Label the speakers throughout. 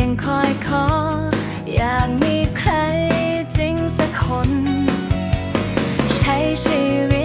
Speaker 1: ยังคอยขอ อยากมีใครจริงสักคน ใช้ชีวิต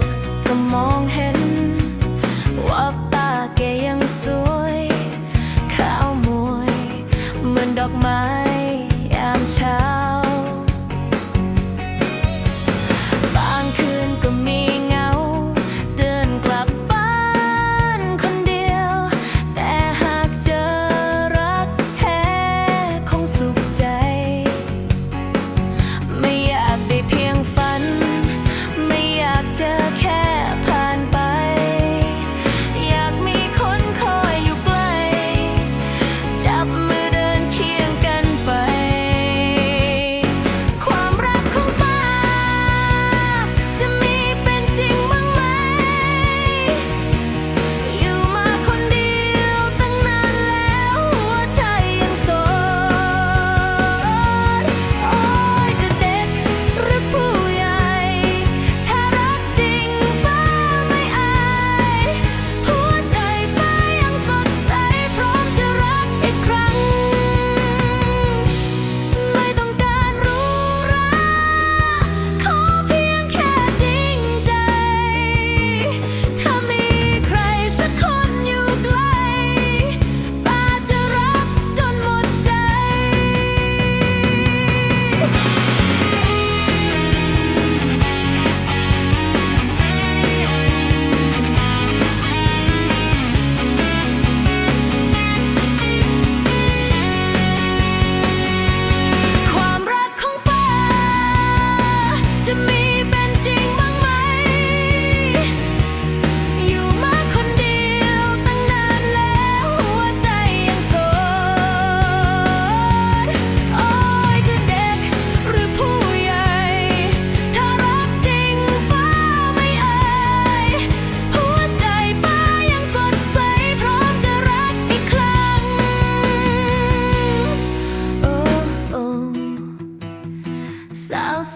Speaker 1: กก็มองเห็น ว่าตาแกยังสวย ขาวมวยเหมือนดอกไม้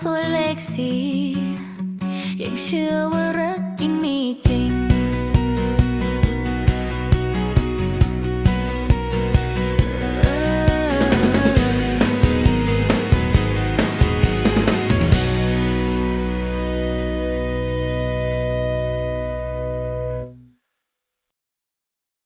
Speaker 1: สวยเลขสียังเชื่อว่ารักยังมีจริง